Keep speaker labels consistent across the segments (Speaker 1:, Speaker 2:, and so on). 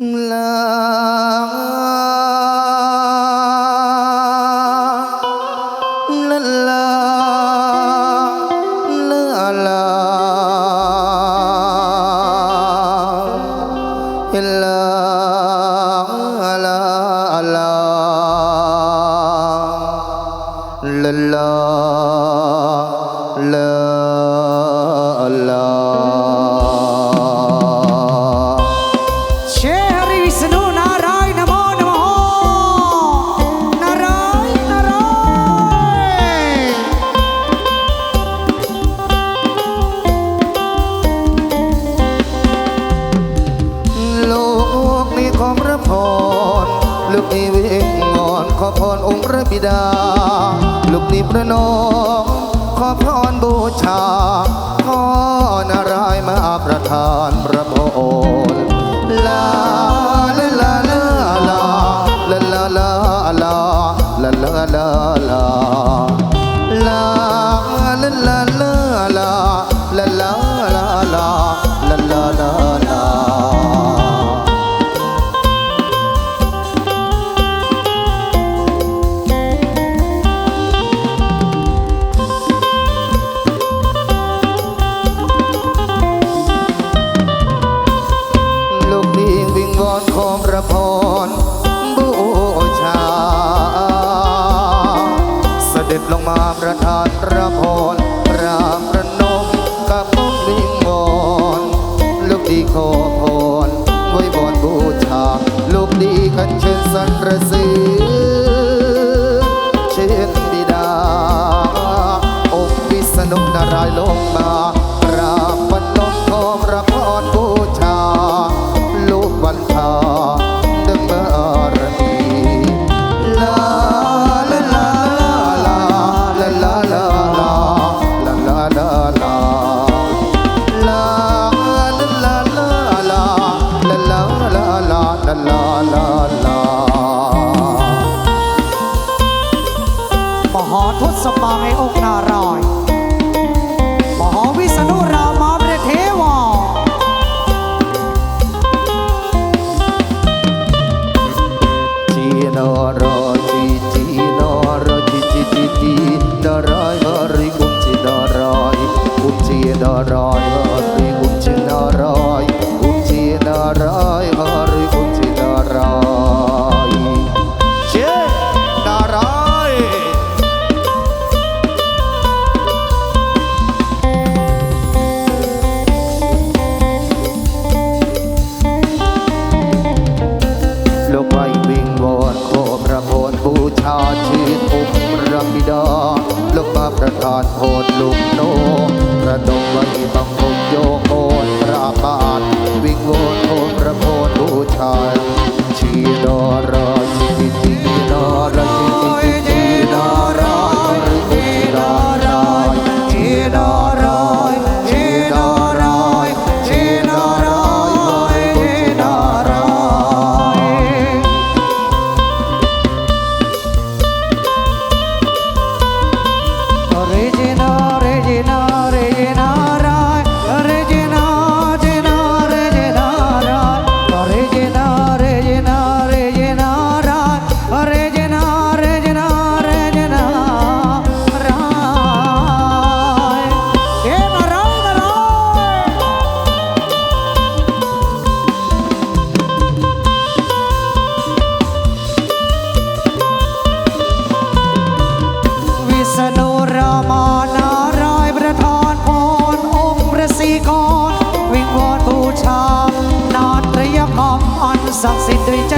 Speaker 1: la บิดา ลูกนี้พระนองาประทานพระพรรามประนมกับพ้องวิงวอนลูกดีขอพรไว้บอนบูชา ลูกดีขันเชิญสรรเสริญเชิญบิดาองค์วิสนุนารายโล 的 ภูมิรับิดาลูกมาประทานโทษลูกโนระดมวันนี้บังคมโยโอนพระบาทวิงวอน รา
Speaker 2: มานนารอยประทานพรองค์พระศรีกรวิงวอนบูชานอตระยกอมอ่นศักดิ์สิทธิ์ด้วยใจ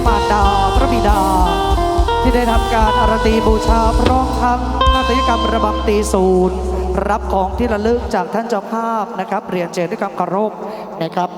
Speaker 2: รับพระมารดา พระบิดา ที่ได้ทำการอารตีบูชาพร้อมทั้งนาฏกรรมระบำตีศูนย์รับของที่ระลึกจากท่านเจ้าภาพนะครับเรียนเจนด้วยความเคารพนะครับ